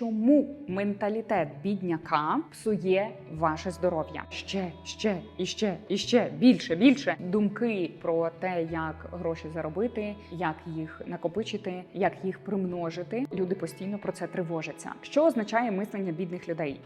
чому менталітет бідняка псує ваше здоров'я. Ще, ще і ще, і ще більше, більше думки про те, як гроші заробити, як їх накопичити, як їх примножити. Люди постійно про це тривожаться. Що означає мислення бідних людей?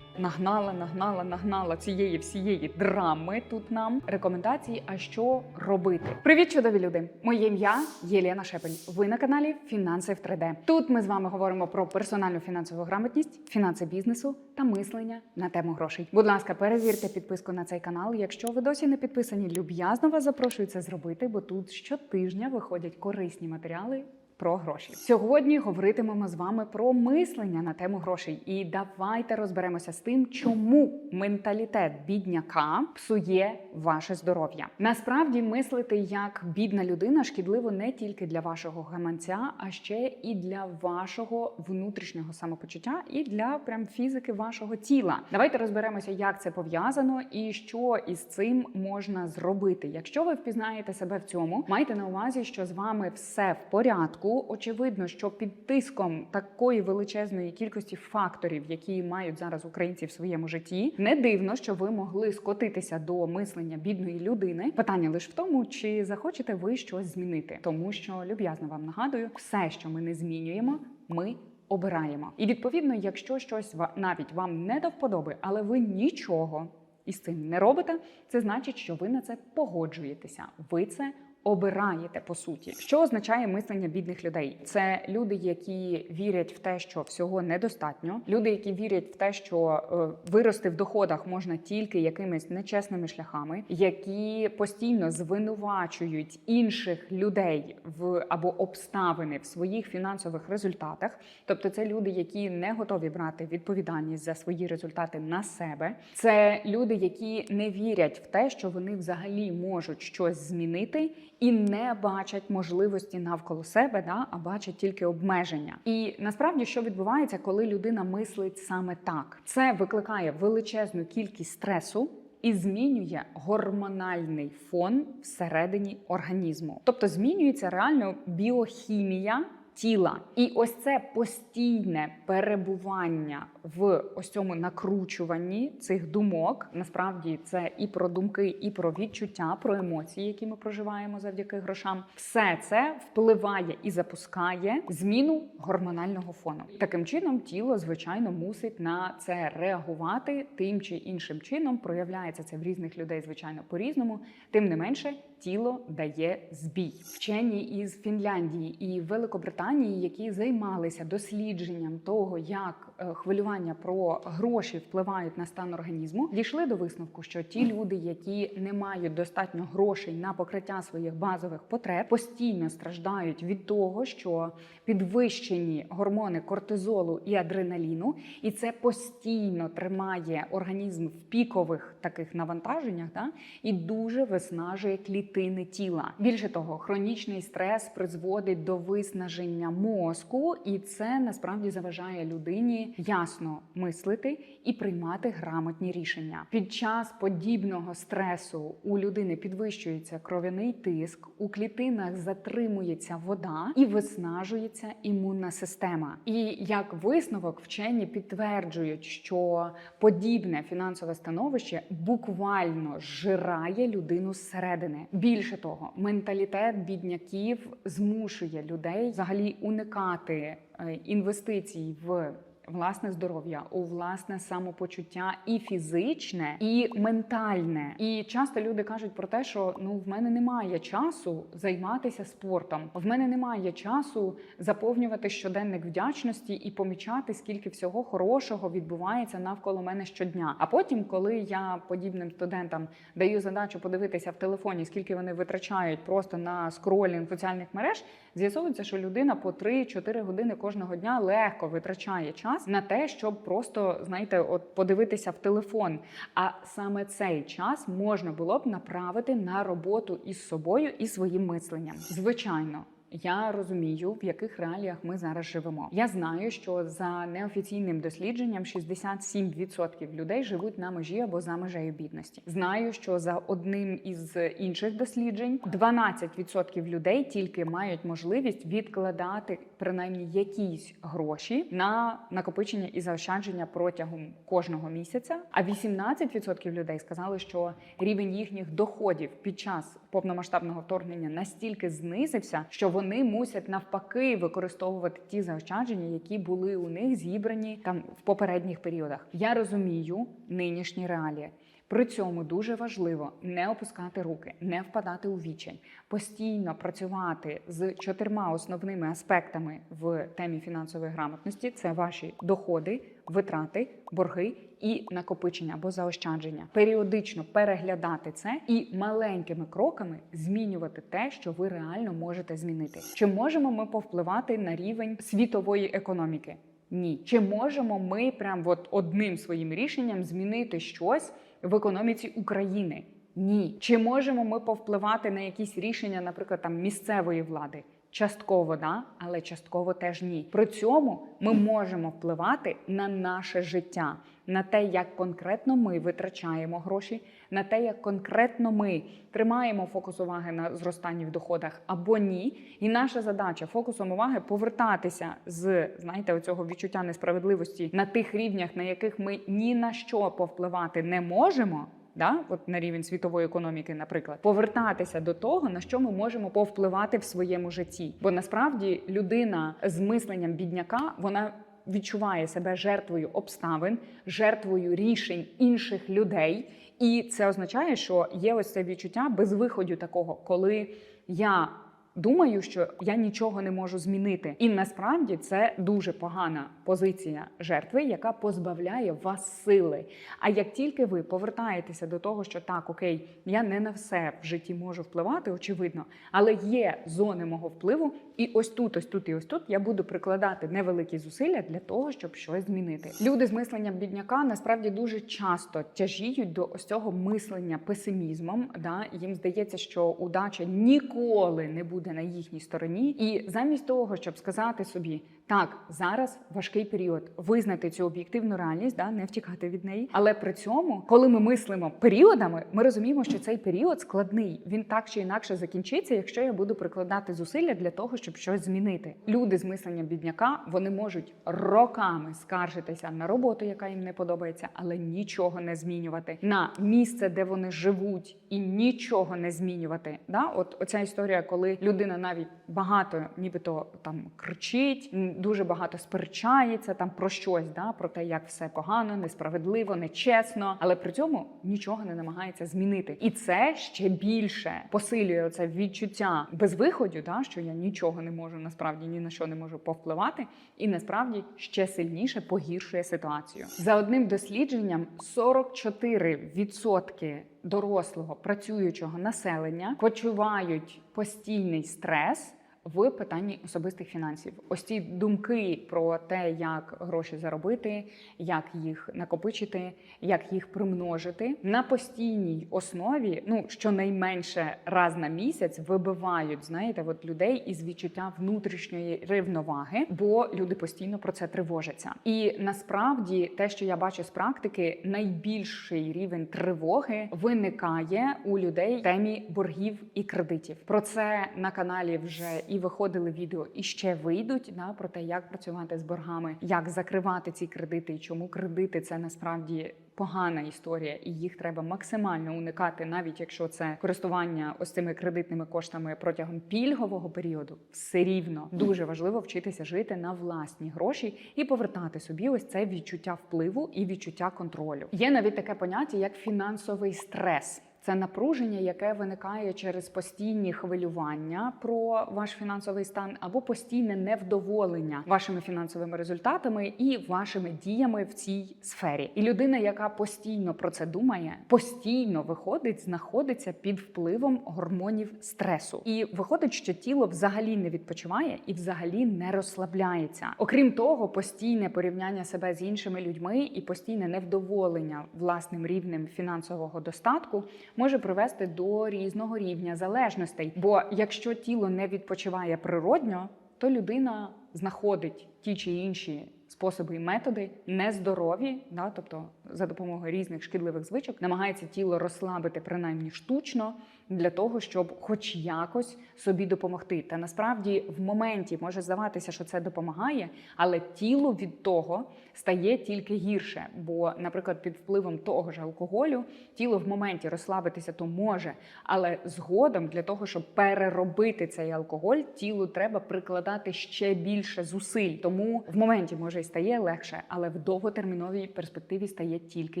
Нагнала, нагнала, нагнала цієї всієї драми тут нам рекомендації. А що робити? Привіт, чудові люди! Моє ім'я Єлена Шепель. Ви на каналі Фінанси в 3D. Тут ми з вами говоримо про персональну фінансову грамотність, фінанси бізнесу та мислення на тему грошей. Будь ласка, перевірте підписку на цей канал. Якщо ви досі не підписані, люб'язно вас запрошую це зробити, бо тут щотижня виходять корисні матеріали про гроші. Сьогодні говоритимемо з вами про мислення на тему грошей. І давайте розберемося з тим, чому менталітет бідняка псує ваше здоров'я. Насправді мислити як бідна людина шкідливо не тільки для вашого гаманця, а ще і для вашого внутрішнього самопочуття, і для прям фізики вашого тіла. Давайте розберемося, як це пов'язано і що із цим можна зробити. Якщо ви впізнаєте себе в цьому, майте на увазі, що з вами все в порядку. Очевидно, що під тиском такої величезної кількості факторів, які мають зараз українці в своєму житті, не дивно, що ви могли скотитися до мислення бідної людини. Питання лише в тому, чи захочете ви щось змінити, тому що люб'язно вам нагадую, все, що ми не змінюємо, ми. Обираємо, і відповідно, якщо щось навіть вам не до вподоби, але ви нічого із цим не робите, це значить, що ви на це погоджуєтеся. Ви це обираєте по суті. Що означає мислення бідних людей? Це люди, які вірять в те, що всього недостатньо. Люди, які вірять в те, що е, вирости в доходах можна тільки якимись нечесними шляхами, які постійно звинувачують інших людей в або обставини в своїх фінансових результатах. Тобто, це люди, які не готові брати відповідальність за свої результати на себе. Це люди, які не вірять в те, що вони взагалі можуть щось змінити і не бачать можливості навколо себе, да, а бачать тільки обмеження. І насправді, що відбувається, коли людина мислить саме так, це викликає величезну кількість стресу. І змінює гормональний фон всередині організму, тобто змінюється реально біохімія тіла. І ось це постійне перебування в ось цьому накручуванні цих думок. Насправді це і про думки, і про відчуття, про емоції, які ми проживаємо завдяки грошам. Все це впливає і запускає зміну гормонального фону. Таким чином, тіло звичайно мусить на це реагувати тим чи іншим чином. Проявляється це в різних людей, звичайно, по-різному. Тим не менше, тіло дає збій. Вчені із Фінляндії і Великобританії, які займалися дослідженням того, як хвилювання про гроші впливають на стан організму, дійшли до висновку, що ті люди, які не мають достатньо грошей на покриття своїх базових потреб, постійно страждають від того, що підвищені гормони кортизолу і адреналіну, і це постійно тримає організм в пікових таких навантаженнях, да, і дуже виснажує клітини тіла. Більше того, хронічний стрес призводить до виснаження мозку, і це насправді заважає людині ясно мислити і приймати грамотні рішення. Під час подібного стресу у людини підвищується кров'яний тиск, у клітинах затримується вода і виснажується імунна система. І як висновок, вчені підтверджують, що подібне фінансове становище буквально зжирає людину зсередини. Більше того, менталітет бідняків змушує людей взагалі уникати е, інвестицій в. Власне здоров'я, у власне самопочуття і фізичне, і ментальне. І часто люди кажуть про те, що ну в мене немає часу займатися спортом, в мене немає часу заповнювати щоденник вдячності і помічати, скільки всього хорошого відбувається навколо мене щодня. А потім, коли я подібним студентам даю задачу подивитися в телефоні, скільки вони витрачають просто на скролінг соціальних мереж, з'ясовується, що людина по 3-4 години кожного дня легко витрачає час на те, щоб просто знаєте, от подивитися в телефон. А саме цей час можна було б направити на роботу із собою і своїм мисленням. Звичайно. Я розумію, в яких реаліях ми зараз живемо. Я знаю, що за неофіційним дослідженням 67% людей живуть на межі або за межею бідності. Знаю, що за одним із інших досліджень 12% людей тільки мають можливість відкладати принаймні якісь гроші на накопичення і заощадження протягом кожного місяця. А 18% людей сказали, що рівень їхніх доходів під час повномасштабного вторгнення настільки знизився, що вони мусять навпаки використовувати ті заощадження, які були у них зібрані там в попередніх періодах. Я розумію нинішні реалії. При цьому дуже важливо не опускати руки, не впадати у вічень, постійно працювати з чотирма основними аспектами в темі фінансової грамотності: це ваші доходи, витрати, борги і накопичення або заощадження. Періодично переглядати це і маленькими кроками змінювати те, що ви реально можете змінити. Чи можемо ми повпливати на рівень світової економіки? Ні. Чи можемо ми прям от одним своїм рішенням змінити щось в економіці України? Ні. Чи можемо ми повпливати на якісь рішення, наприклад, там місцевої влади? Частково да, але частково теж ні. При цьому ми можемо впливати на наше життя, на те, як конкретно ми витрачаємо гроші, на те, як конкретно ми тримаємо фокус уваги на зростанні в доходах або ні. І наша задача фокусом уваги повертатися з знаєте, оцього відчуття несправедливості на тих рівнях, на яких ми ні на що повпливати не можемо. Да, от на рівень світової економіки, наприклад, повертатися до того, на що ми можемо повпливати в своєму житті. Бо насправді людина з мисленням бідняка вона відчуває себе жертвою обставин, жертвою рішень інших людей, і це означає, що є ось це відчуття безвиходю такого, коли я. Думаю, що я нічого не можу змінити, і насправді це дуже погана позиція жертви, яка позбавляє вас сили. А як тільки ви повертаєтеся до того, що так, окей, я не на все в житті можу впливати, очевидно, але є зони мого впливу, і ось тут, ось тут і ось тут я буду прикладати невеликі зусилля для того, щоб щось змінити. Люди з мисленням бідняка насправді дуже часто тяжіють до ось цього мислення песимізмом. Да? Їм здається, що удача ніколи не буде на їхній стороні, і замість того, щоб сказати собі. Так, зараз важкий період визнати цю об'єктивну реальність, да не втікати від неї. Але при цьому, коли ми мислимо періодами, ми розуміємо, що цей період складний. Він так чи інакше закінчиться, якщо я буду прикладати зусилля для того, щоб щось змінити. Люди з мисленням бідняка вони можуть роками скаржитися на роботу, яка їм не подобається, але нічого не змінювати на місце, де вони живуть, і нічого не змінювати. Да, от оця історія, коли людина навіть багато, нібито там кричить дуже багато сперечається там про щось, да про те, як все погано, несправедливо, нечесно, але при цьому нічого не намагається змінити. І це ще більше посилює це відчуття безвиходу, да що я нічого не можу насправді ні на що не можу повпливати, і насправді ще сильніше погіршує ситуацію. За одним дослідженням 44% дорослого працюючого населення почувають постійний стрес в питанні особистих фінансів. Ось ці думки про те, як гроші заробити, як їх накопичити, як їх примножити на постійній основі, ну щонайменше раз на місяць вибивають, знаєте, от людей із відчуття внутрішньої рівноваги, бо люди постійно про це тривожаться. І насправді те, що я бачу з практики, найбільший рівень тривоги виникає у людей в темі боргів і кредитів. Про це на каналі вже і виходили відео, і ще вийдуть да, про те, як працювати з боргами, як закривати ці кредити, і чому кредити це насправді. Погана історія, і їх треба максимально уникати, навіть якщо це користування ось цими кредитними коштами протягом пільгового періоду, все рівно дуже важливо вчитися жити на власні гроші і повертати собі ось це відчуття впливу і відчуття контролю. Є навіть таке поняття як фінансовий стрес. Це напруження, яке виникає через постійні хвилювання про ваш фінансовий стан або постійне невдоволення вашими фінансовими результатами і вашими діями в цій сфері. І людина, яка постійно про це думає, постійно виходить, знаходиться під впливом гормонів стресу. І виходить, що тіло взагалі не відпочиває і взагалі не розслабляється. Окрім того, постійне порівняння себе з іншими людьми і постійне невдоволення власним рівнем фінансового достатку може привести до різного рівня залежностей. Бо якщо тіло не відпочиває природньо, то людина знаходить ті чи інші способи і методи нездорові, да, тобто за допомогою різних шкідливих звичок, намагається тіло розслабити принаймні штучно для того, щоб хоч якось собі допомогти. Та насправді в моменті може здаватися, що це допомагає, але тілу від того стає тільки гірше. Бо, наприклад, під впливом того ж алкоголю тіло в моменті розслабитися то може, але згодом для того, щоб переробити цей алкоголь, тілу треба прикладати ще більше зусиль. Тому в моменті може і стає легше, але в довготерміновій перспективі стає тільки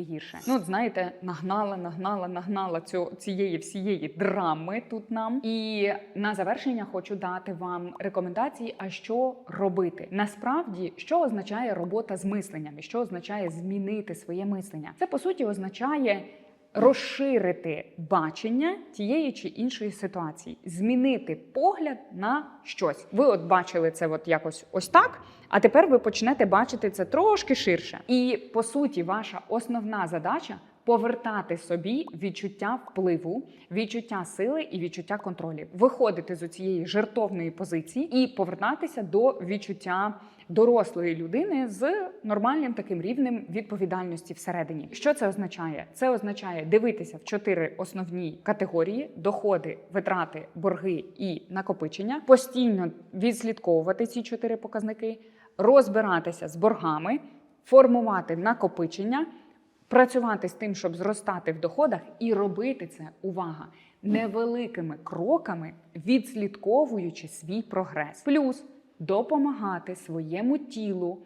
гірше. Ну, от знаєте, нагнала, нагнала, нагнала цю цієї всієї драми тут нам. І на завершення хочу дати вам рекомендації, а що робити. Насправді, що означає робота з мисленням, і що означає змінити своє мислення? Це по суті означає. Розширити бачення тієї чи іншої ситуації, змінити погляд на щось. Ви от бачили це, от якось ось так. А тепер ви почнете бачити це трошки ширше. І по суті, ваша основна задача повертати собі відчуття впливу, відчуття сили і відчуття контролю, виходити з цієї жертовної позиції і повертатися до відчуття дорослої людини з нормальним таким рівнем відповідальності всередині. Що це означає? Це означає дивитися в чотири основні категорії: доходи, витрати, борги і накопичення, постійно відслідковувати ці чотири показники, розбиратися з боргами, формувати накопичення. Працювати з тим, щоб зростати в доходах, і робити це увага невеликими кроками, відслідковуючи свій прогрес, плюс допомагати своєму тілу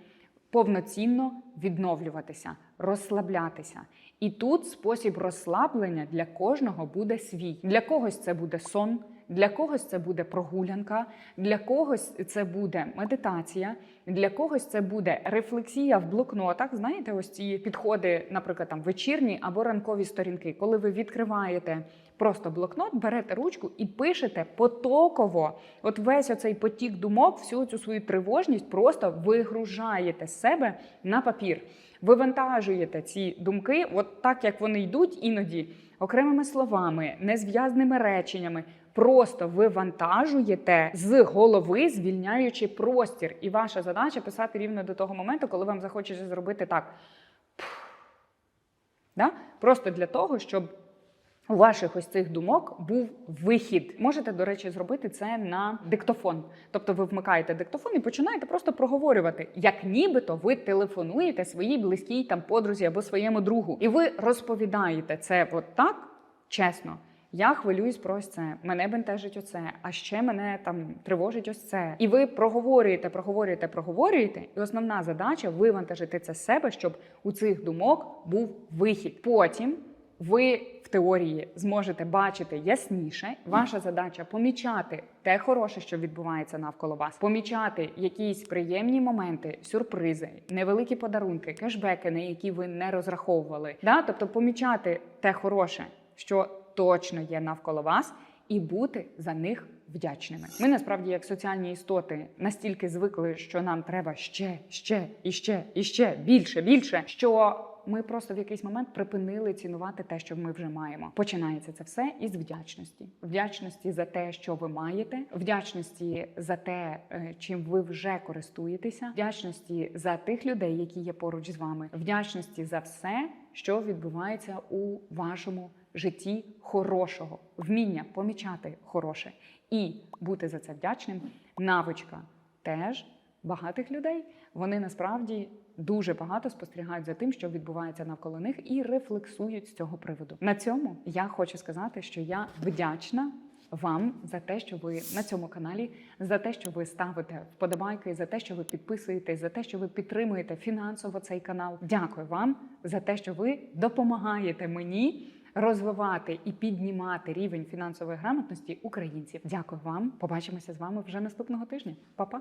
повноцінно відновлюватися, розслаблятися. І тут спосіб розслаблення для кожного буде свій. Для когось це буде сон, для когось це буде прогулянка, для когось це буде медитація, для когось це буде рефлексія в блокнотах. Знаєте, ось ці підходи, наприклад, там вечірні або ранкові сторінки, коли ви відкриваєте просто блокнот, берете ручку і пишете потоково. От весь оцей потік думок, всю цю свою тривожність просто вигружаєте з себе на папір. Вивантажуєте ці думки, от так як вони йдуть іноді окремими словами, незв'язними реченнями. Просто вивантажуєте з голови, звільняючи простір. І ваша задача писати рівно до того моменту, коли вам захочеться зробити так. Да? Просто для того, щоб у ваших ось цих думок був вихід. Можете, до речі, зробити це на диктофон. Тобто ви вмикаєте диктофон і починаєте просто проговорювати, як нібито ви телефонуєте своїй близькій там подрузі або своєму другу. І ви розповідаєте це от так чесно. Я хвилююсь про ось це, мене бентежить оце, а ще мене там тривожить ось це. І ви проговорюєте, проговорюєте, проговорюєте. І основна задача вивантажити це з себе, щоб у цих думок був вихід. Потім ви теорії зможете бачити ясніше. Ваша задача помічати те хороше, що відбувається навколо вас, помічати якісь приємні моменти, сюрпризи, невеликі подарунки, кешбеки, на які ви не розраховували. Да? Тобто помічати те хороше, що точно є навколо вас, і бути за них вдячними. Ми насправді, як соціальні істоти, настільки звикли, що нам треба ще, ще і ще і ще більше, більше, що ми просто в якийсь момент припинили цінувати те, що ми вже маємо. Починається це все із вдячності, вдячності за те, що ви маєте, вдячності за те, е, чим ви вже користуєтеся, вдячності за тих людей, які є поруч з вами, вдячності за все, що відбувається у вашому житті хорошого, вміння помічати хороше і бути за це вдячним. Навичка теж багатих людей. Вони насправді дуже багато спостерігають за тим, що відбувається навколо них, і рефлексують з цього приводу. На цьому я хочу сказати, що я вдячна. Вам за те, що ви на цьому каналі, за те, що ви ставите вподобайки, за те, що ви підписуєтесь, за те, що ви підтримуєте фінансово цей канал. Дякую вам за те, що ви допомагаєте мені розвивати і піднімати рівень фінансової грамотності українців. Дякую вам. Побачимося з вами вже наступного тижня. Па-па!